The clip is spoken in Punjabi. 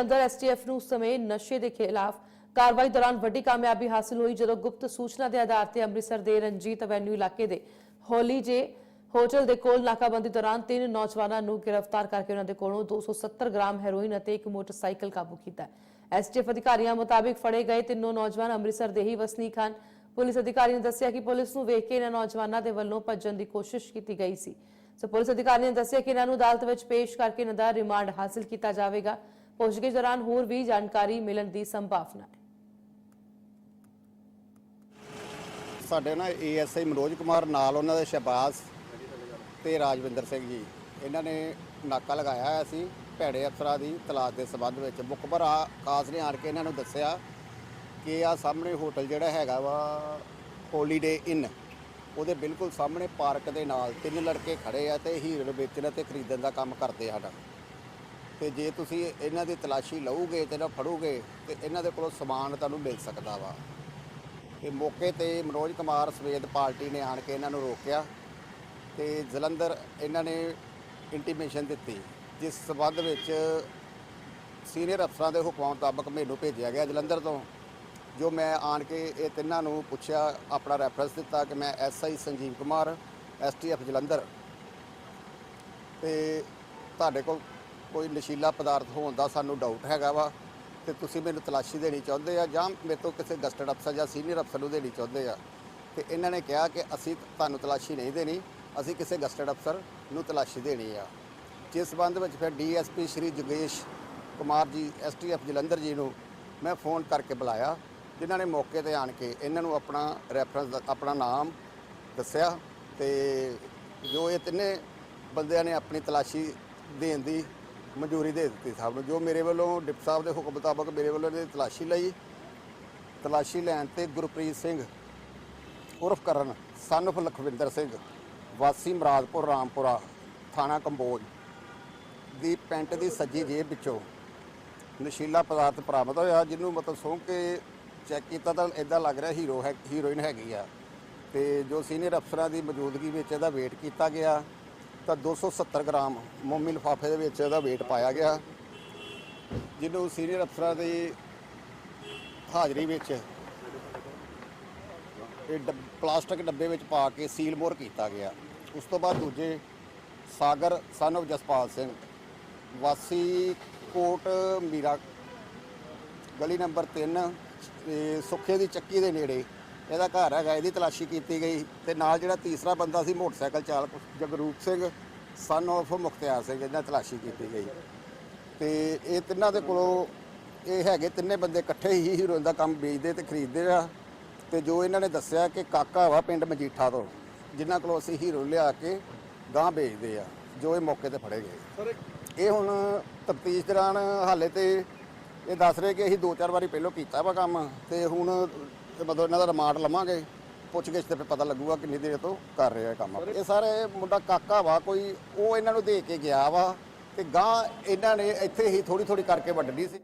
ਅੰਦਰ ਐਸਟੀਐਫ ਨੂੰ ਸਮੇਂ ਨਸ਼ੇ ਦੇ ਖਿਲਾਫ ਕਾਰਵਾਈ ਦੌਰਾਨ ਵੱਡੀ ਕਾਮਯਾਬੀ ਹਾਸਲ ਹੋਈ ਜਦੋਂ ਗੁਪਤ ਸੂਚਨਾ ਦੇ ਆਧਾਰ ਤੇ ਅੰਮ੍ਰਿਤਸਰ ਦੇ ਰਣਜੀਤ ਐਵੈਨਿਊ ਇਲਾਕੇ ਦੇ ਹੋਲੀ ਜੇ ਹੋਟਲ ਦੇ ਕੋਲ ਨਾਕਾਬੰਦੀ ਦੌਰਾਨ ਤਿੰਨ ਨੌਜਵਾਨਾਂ ਨੂੰ ਗ੍ਰਿਫਤਾਰ ਕਰਕੇ ਉਹਨਾਂ ਦੇ ਕੋਲੋਂ 270 ਗ੍ਰਾਮ ਹੈਰੋਇਨ ਅਤੇ ਇੱਕ ਮੋਟਰਸਾਈਕਲ ਕਾਬੂ ਕੀਤਾ। ਐਸਟੀਐਫ ਅਧਿਕਾਰੀਆਂ ਮੁਤਾਬਿਕ ਫੜੇ ਗਏ ਤਿੰਨੋਂ ਨੌਜਵਾਨ ਅੰਮ੍ਰਿਤਸਰ ਦੇ ਹੀ ਵਸਨੀਕ ਹਨ। ਪੁਲਿਸ ਅਧਿਕਾਰੀ ਨੇ ਦੱਸਿਆ ਕਿ ਪੁਲਿਸ ਨੂੰ ਵੇਖ ਕੇ ਇਹਨਾਂ ਨੌਜਵਾਨਾਂ ਦੇ ਵੱਲੋਂ ਭੱਜਣ ਦੀ ਕੋਸ਼ਿਸ਼ ਕੀਤੀ ਗਈ ਸੀ। ਸੋ ਪੁਲਿਸ ਅਧਿਕਾਰੀ ਨੇ ਦੱਸਿਆ ਕਿ ਇਹਨਾਂ ਨੂੰ ਅਦਾਲਤ ਵਿੱਚ ਪੇਸ਼ ਕਰਕੇ ਇਹਨਾਂ ਦਾ ਰਿਮਾਂਡ ਹਾਸਲ ਕੀਤਾ ਜਾਵੇਗਾ। ਪੁੱਛਗਿੱਛ ਦੌਰਾਨ ਹੋਰ ਵੀ ਜਾਣਕਾਰੀ ਮਿਲਣ ਦੀ ਸੰਭਾਵਨਾ ਹੈ। ਸਾਡੇ ਨਾ ਏਐਸਆਈ ਮਨੋਜ ਕੁਮਾਰ ਨਾਲ ਉਹਨਾਂ ਦੇ ਸ਼ਹਿਬਾਜ਼ ਤੇ ਰਾਜਵਿੰਦਰ ਸਿੰਘ ਜੀ। ਇਹਨਾਂ ਨੇ ਨਾਕਾ ਲਗਾਇਆ ਹੋਇਆ ਸੀ ਭੈੜੇ ਅਫਸਰਾਂ ਦੀ ਤਲਾਸ਼ ਦੇ ਸਬੰਧ ਵਿੱਚ। ਮੁਖਬਰ ਆ ਖਾਸ ਨੇ ਆਣ ਕੇ ਇਹਨਾਂ ਨੂੰ ਦੱਸਿਆ ਕਿ ਆ ਸਾਹਮਣੇ ਹੋਟਲ ਜਿਹੜਾ ਹੈਗਾ ਵਾ ਹੋਲੀਡੇ ਇਨ ਉਹਦੇ ਬਿਲਕੁਲ ਸਾਹਮਣੇ ਪਾਰਕ ਦੇ ਨਾਲ ਤਿੰਨ ਲੜਕੇ ਖੜੇ ਆ ਤੇ ਹੀਰਨ ਵੇਚਣ ਅਤੇ ਖਰੀਦਣ ਦਾ ਕੰਮ ਕਰਦੇ ਹਨ ਤੇ ਜੇ ਤੁਸੀਂ ਇਹਨਾਂ ਦੀ ਤਲਾਸ਼ੀ ਲਓਗੇ ਤੇ ਇਹਨਾਂ ਫੜੋਗੇ ਤੇ ਇਹਨਾਂ ਦੇ ਕੋਲੋਂ ਸਮਾਨ ਤੁਹਾਨੂੰ ਮਿਲ ਸਕਦਾ ਵਾ। ਤੇ ਮੌਕੇ ਤੇ ਮਨੋਜ ਕੁਮਾਰ ਸਵੇਦ ਪਾਰਟੀ ਨੇ ਆਣ ਕੇ ਇਹਨਾਂ ਨੂੰ ਰੋਕਿਆ ਤੇ ਜਲੰਧਰ ਇਹਨਾਂ ਨੇ ਇੰਟੀਮੇਸ਼ਨ ਦਿੱਤੀ, ਜਿਸ ਸਬੰਧ ਵਿੱਚ ਸੀਨੀਅਰ ਅਫਸਰਾਂ ਦੇ ਹੁਕਮਾਂ ਮੁਤਾਬਕ ਮੈਨੂੰ ਭੇਜਿਆ ਗਿਆ ਜਲੰਧਰ ਤੋਂ, ਜੋ ਮੈਂ ਆਣ ਕੇ ਇਹ ਤਿੰਨਾਂ ਨੂੰ ਪੁੱਛਿਆ, ਆਪਣਾ ਰੈਫਰੈਂਸ ਦਿੱਤਾ ਕਿ ਮੈਂ ਐਸਆਈ ਸੰਜੀਵ ਕੁਮਾਰ ਐਸਟੀਐਫ ਜਲੰਧਰ। ਤੇ ਤੁਹਾਡੇ ਕੋਲ ਕੋਈ ਨਸ਼ੀਲਾ ਪਦਾਰਥ ਹੋਣ ਦਾ ਸਾਨੂੰ ਡਾਊਟ ਹੈਗਾ ਵਾ, ਤੇ ਤੁਸੀਂ ਮੈਨੂੰ ਤਲਾਸ਼ੀ ਦੇਣੀ ਚਾਹੁੰਦੇ ਆ ਜਾਂ ਮੇਰੇ ਤੋਂ ਕਿਸੇ ਗਸਟਡ ਅਫਸਰ ਜਾਂ ਸੀਨੀਅਰ ਅਫਸਰ ਨੂੰ ਦੇਣੀ ਚਾਹੁੰਦੇ ਆ, ਤੇ ਇਹਨਾਂ ਨੇ ਕਿਹਾ ਕਿ ਅਸੀਂ ਤੁਹਾਨੂੰ ਤਲਾਸ਼ੀ ਨਹੀਂ ਦੇਣੀ, ਅਸੀਂ ਕਿਸੇ ਗਸਟਡ ਅਫਸਰ ਨੂੰ ਤਲਾਸ਼ੀ ਦੇਣੀ ਆ। ਜਿਸ ਸੰਬੰਧ ਵਿੱਚ ਫਿਰ ਡੀਐਸਪੀ ਸ਼੍ਰੀ ਜੁਗੇਸ਼ ਕੁਮਾਰ ਜੀ ਐਸਟੀਐਫ ਜਲੰਧਰ ਜੀ ਨੂੰ ਮੈਂ ਫੋਨ ਕਰਕੇ ਬੁਲਾਇਆ, ਜਿਨ੍ਹਾਂ ਨੇ ਮੌਕੇ ਤੇ ਆਣ ਕੇ ਇਹਨਾਂ ਨੂੰ ਆਪਣਾ ਰੈਫਰੈਂਸ ਆਪਣਾ ਨਾਮ ਦੱਸਿਆ, ਤੇ ਜੋ ਇਹ ਤਿੰਨੇ ਬੰਦਿਆਂ ਨੇ ਆਪਣੀ ਤਲਾਸ਼ੀ ਦੇਣ ਦੀ ਮਨਜ਼ੂਰੀ ਦੇ ਦਿੱਤੀ ਸਾਹਿਬ ਨੂੰ, ਜੋ ਮੇਰੇ ਵੱਲੋਂ ਡਿਪਟੀ ਸਾਹਿਬ ਦੇ ਹੁਕਮ ਮੁਤਾਬਕ ਮੇਰੇ ਵੱਲੋਂ ਇਹਦੀ ਤਲਾਸ਼ੀ ਲਈ, ਤਲਾਸ਼ੀ ਲੈਣ ਤੇ ਗੁਰਪ੍ਰੀਤ ਸਿੰਘ ਉਰਫ ਕਰਨ, son of ਲਖਵਿੰਦਰ ਸਿੰਘ, ਵਾਸੀ ਮਰਾਦਪੁਰ, ਰਾਮਪੁਰਾ ਥਾਣਾ ਕੰਬੋਜ ਦੀ ਪੈਂਟ ਦੀ ਸੱਜੀ ਜੇਬ ਵਿੱਚੋਂ ਨਸ਼ੀਲਾ ਪਦਾਰਥ ਬਰਾਮਦ ਹੋਇਆ, ਜਿਹਨੂੰ ਮਤਲਬ ਸੌਂ ਕੇ ਚੈੱਕ ਕੀਤਾ ਤਾਂ ਇਦਾਂ ਲੱਗ ਰਿਹਾ ਹੀਰੋ ਹੈ, ਹੀਰੋਇਨ ਹੈਗੀ ਆ ਤੇ ਜੋ ਸੀਨੀਅਰ ਅਫਸਰਾਂ ਦੀ ਮੌਜੂਦਗੀ ਵਿੱਚ ਇਹਦਾ ਵੇਟ ਕੀਤਾ ਗਿਆ। ਤਾਂ 270 ਗ੍ਰਾਮ ਮੋਮੀ ਲਿਫਾਫੇ ਦੇ ਵਿੱਚ ਇਹਦਾ weight ਪਾਇਆ ਗਿਆ। ਜਿਹਨੂੰ ਸੀਨੀਅਰ ਅਫਸਰਾਂ ਦੀ ਹਾਜ਼ਰੀ ਵਿੱਚ ਇਹ ਡੱਬ- ਪਲਾਸਟਿਕ ਡੱਬੇ ਵਿੱਚ ਪਾ ਕੇ ਸੀਲ ਮੋਰ ਕੀਤਾ ਗਿਆ। ਉਸ ਤੋਂ ਬਾਅਦ ਦੂਜੇ ਸਾਗਰ ਸਨ of ਜਸਪਾਲ ਸਿੰਘ, ਵਾਸੀ ਕੋਟ ਮੀਰਾ, ਗਲੀ ਨੰਬਰ 3 ਸੁੱਖੇ ਦੀ ਚੱਕੀ ਦੇ ਨੇੜੇ ਇਹਦਾ ਘਰ ਹੈਗਾ ਇਹਦੀ ਤਲਾਸ਼ੀ ਕੀਤੀ ਗਈ ਤੇ ਨਾਲ ਜਿਹੜਾ ਤੀਸਰਾ ਬੰਦਾ ਸੀ ਮੋਟਰਸਾਈਕਲ ਚਾਲਕ ਜਗਰੂਪ ਸਿੰਘ son of ਮੁਖਤਿਆਰ ਸਿੰਘ ਇਹਦਾ ਤਲਾਸ਼ੀ ਕੀਤੀ ਗਈ। ਤੇ ਇਹ ਤਿੰਨਾਂ ਦੇ ਕੋਲੋਂ ਇਹ ਹੈਗੇ ਤਿੰਨੇ ਬੰਦੇ ਇਕੱਠੇ ਹੀ ਹੀਰੋਇਨ ਦਾ ਕੰਮ ਵੇਚਦੇ ਤੇ ਖਰੀਦਦੇ ਆ। ਤੇ ਜੋ ਇਹਨਾਂ ਨੇ ਦੱਸਿਆ ਕਿ ਕਾਕਾ ਵਾ ਪਿੰਡ ਮਜੀਠਾ ਤੋਂ ਜਿਨ੍ਹਾਂ ਕੋਲੋਂ ਅਸੀਂ ਹੀਰੋ ਲਿਆ ਕੇ ਗਾਂ ਵੇਚਦੇ ਆ ਜੋ ਇਹ ਮੌਕੇ ਤੇ ਫੜੇ ਗਏ। ਇਹ ਹੁਣ ਤਫਤੀਸ਼ ਦੌਰਾਨ ਹਾਲੇ ਤੇ ਇਹ ਦੱਸ ਰਹੇ ਕਿ ਅਸੀਂ ਦੋ ਚਾਰ ਵਾਰੀ ਪਹਿਲਾਂ ਕੀਤਾ ਵਾ ਕੰਮ ਤੇ ਹੁਣ ਇਹ ਮਤਲਬ ਇਹਨਾਂ ਦਾ ਰਿਮਾਂਡ ਲਵਾਂਗੇ, ਪੁੱਛਗਿੱਛ ਤੇ ਫਿਰ ਪਤਾ ਲੱਗੂਗਾ ਕਿੰਨੀ ਦੇਰ ਤੋਂ ਕਰ ਰਿਹਾ ਇਹ ਕੰਮ ਇਹ ਸਾਰੇ ਮੁੰਡਾ ਕਾਕਾ ਵਾ, ਕੋਈ ਉਹ ਇਹਨਾਂ ਨੂੰ ਦੇ ਕੇ ਗਿਆ ਵਾ, ਤੇ ਗਾਂ ਇਹਨਾਂ ਨੇ ਇੱਥੇ ਹੀ ਥੋੜੀ ਥੋੜੀ ਕਰਕੇ ਵੱਢਣੀ ਸੀ।